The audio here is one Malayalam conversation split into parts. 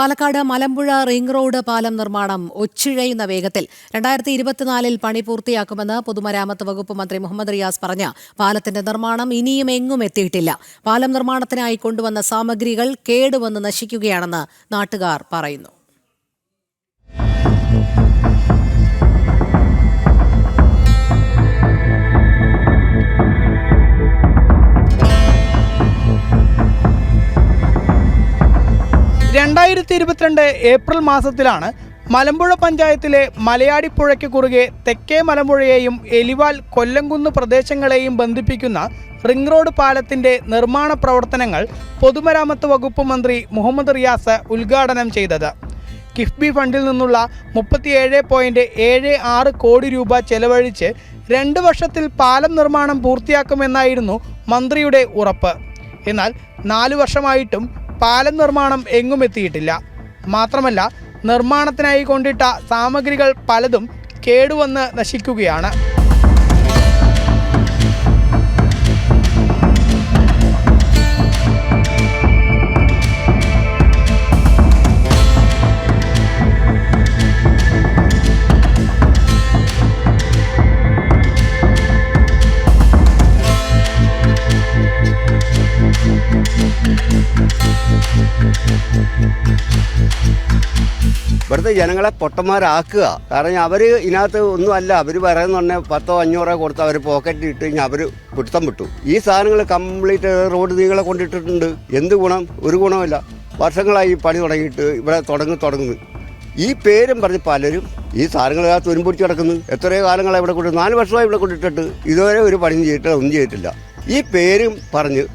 പാലക്കാട് മലമ്പുഴ റിംഗ് റോഡ് പാലം നിർമ്മാണം ഒച്ചിഴയുന്ന വേഗത്തിൽ രണ്ടായിരത്തി ഇരുപത്തിനാലിൽ പണി പൂർത്തിയാക്കുമെന്ന് പൊതുമരാമത്ത് വകുപ്പ് മന്ത്രി മുഹമ്മദ് റിയാസ് പറഞ്ഞ. പാലത്തിന്റെ നിർമ്മാണം ഇനിയും എങ്ങും എത്തിയിട്ടില്ല. പാലം നിർമ്മാണത്തിനായി കൊണ്ടുവന്ന സാമഗ്രികൾ കേടുവന്ന് നശിക്കുകയാണെന്ന് നാട്ടുകാർ പറയുന്നു. രണ്ടായിരത്തി ഇരുപത്തിരണ്ട് ഏപ്രിൽ മാസത്തിലാണ് മലമ്പുഴ പഞ്ചായത്തിലെ മലയാടിപ്പുഴയ്ക്ക് കുറുകെ തെക്കേ മലമ്പുഴയെയും എലിവാൽ കൊല്ലംകുന്ന് പ്രദേശങ്ങളെയും ബന്ധിപ്പിക്കുന്ന റിംഗ് റോഡ് പാലത്തിന്റെ നിർമ്മാണ പ്രവർത്തനങ്ങൾ പൊതുമരാമത്ത് വകുപ്പ് മന്ത്രി മുഹമ്മദ് റിയാസ് ഉദ്ഘാടനം ചെയ്തത്. കിഫ്ബി ഫണ്ടിൽ നിന്നുള്ള മുപ്പത്തിയേഴ് പോയിന്റ് ഏഴ് ആറ് കോടി രൂപ ചെലവഴിച്ച് രണ്ട് വർഷത്തിൽ പാലം നിർമ്മാണം പൂർത്തിയാക്കുമെന്നായിരുന്നു മന്ത്രിയുടെ ഉറപ്പ്. എന്നാൽ നാലു വർഷമായിട്ടും പാലം നിർമ്മാണം എങ്ങും എത്തിയിട്ടില്ല. മാത്രമല്ല നിർമ്മാണത്തിനായി കൊണ്ടിട്ട സാമഗ്രികൾ പലതും കേടുവന്ന് നശിക്കുകയാണ്. ഇവിടുത്തെ ജനങ്ങളെ പൊട്ടന്മാരാക്കുക. കാരണം അവർ ഇതിനകത്ത് ഒന്നും അല്ല അവർ പറയുന്ന പറഞ്ഞ പത്തോ അഞ്ഞൂറോ കൊടുത്ത് അവർ പോക്കറ്റിൽ ഇട്ട് കഴിഞ്ഞാൽ അവർ പിടുത്തം വിട്ടു. ഈ സാധനങ്ങൾ കംപ്ലീറ്റ് റോഡ് നീങ്ങളെ കൊണ്ടിട്ടിട്ടുണ്ട്. എന്ത് ഗുണം? ഒരു ഗുണമില്ല വർഷങ്ങളായി പണി തുടങ്ങിയിട്ട് ഇവിടെ തുടങ്ങി തുടങ്ങുന്നു ഈ പേരും പറഞ്ഞ് പലരും ഈ സാധനങ്ങൾ ആ തുരുമ്പിടിച്ച് കിടക്കുന്നു. എത്രയോ കാലങ്ങളെ ഇവിടെ കൊണ്ട് നാല് വർഷമായി ഇവിടെ കൊണ്ടിട്ടിട്ട് ഇതുവരെ ഒരു പണിയും ചെയ്തിട്ടില്ല ഒന്നും ചെയ്തിട്ടില്ല. ഈ പേരും പറഞ്ഞ്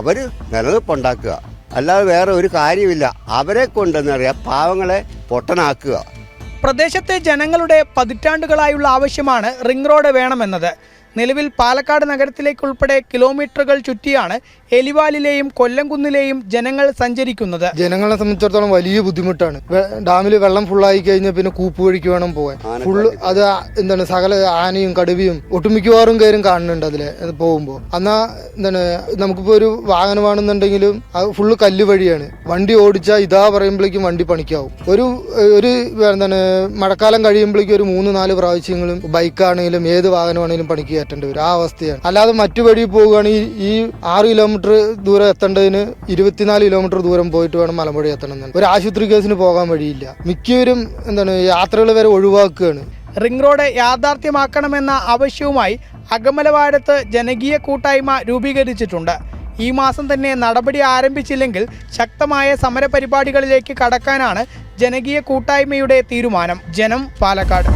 അവർ നിലനിൽപ്പുണ്ടാക്കുക. അല്ലാതെ വേറെ ഒരു കാര്യമില്ല അവരെ കൊണ്ടെന്നറിയാം പാവങ്ങളെ പൊട്ടനാക്കുക. പ്രദേശത്തെ ജനങ്ങളുടെ പതിറ്റാണ്ടുകളായുള്ള ആവശ്യമാണ് റിംഗ് റോഡ് വേണമെന്നത്. നിലവിൽ പാലക്കാട് നഗരത്തിലേക്കുൾപ്പെടെ കിലോമീറ്ററുകൾ ചുറ്റിയാണ് എലിവാലിലെയും കൊല്ലംകുന്നിലെയും ജനങ്ങൾ സഞ്ചരിക്കുന്നത്. ജനങ്ങളെ സംബന്ധിച്ചിടത്തോളം വലിയ ബുദ്ധിമുട്ടാണ്. ഡാമിൽ വെള്ളം ഫുള്ളായി കഴിഞ്ഞാൽ പിന്നെ കൂപ്പ് വഴിക്ക് വേണം പോകാൻ ഫുള്ള് അത് എന്താണ് സകല ആനയും കടുവയും ഒട്ടുമിക്കവാറും കയറും കാണുന്നുണ്ട് അതിൽ പോകുമ്പോൾ എന്നാ എന്താണ് നമുക്കിപ്പോ ഒരു വാഹനമാണെന്നുണ്ടെങ്കിലും അത് ഫുള്ള് കല്ല് വഴിയാണ്. വണ്ടി ഓടിച്ചാൽ ഇതാ പറയുമ്പോഴേക്കും വണ്ടി പണിക്കാവും. ഒരു ഒരു എന്താണ് മഴക്കാലം കഴിയുമ്പോഴേക്കും ഒരു മൂന്ന് നാല് പ്രാവശ്യങ്ങളും ബൈക്കാണെങ്കിലും ഏത് വാഹനമാണെങ്കിലും പണിക്ക് കയറ്റേണ്ടി വരും ആ അവസ്ഥയാണ്. അല്ലാതെ മറ്റു വഴി പോവുകയാണെങ്കിൽ ഈ ആറ് കിലോമീറ്റർ ദൂരം എത്തേണ്ടതിന് ഇരുപത്തിനാല് കിലോമീറ്റർ ദൂരം പോയിട്ട് വേണം മലമ്പുഴ എത്തണമെന്നാണ്. ഒരു ആശുപത്രി കേസിന് പോകാൻ വഴിയില്ല. മിക്കവരും എന്താണ് യാത്രകൾ വരെ ഒഴിവാക്കുകയാണ്. റിംഗ് റോഡ് യാഥാർത്ഥ്യമാക്കണമെന്ന ആവശ്യവുമായി അകമലവാരത്ത് ജനകീയ കൂട്ടായ്മ രൂപീകരിച്ചിട്ടുണ്ട്. ഈ മാസം തന്നെ നടപടി ആരംഭിച്ചില്ലെങ്കിൽ ശക്തമായ സമരപരിപാടികളിലേക്ക് കടക്കാനാണ് ജനകീയ കൂട്ടായ്മയുടെ തീരുമാനം. ജനം പാലക്കാട്.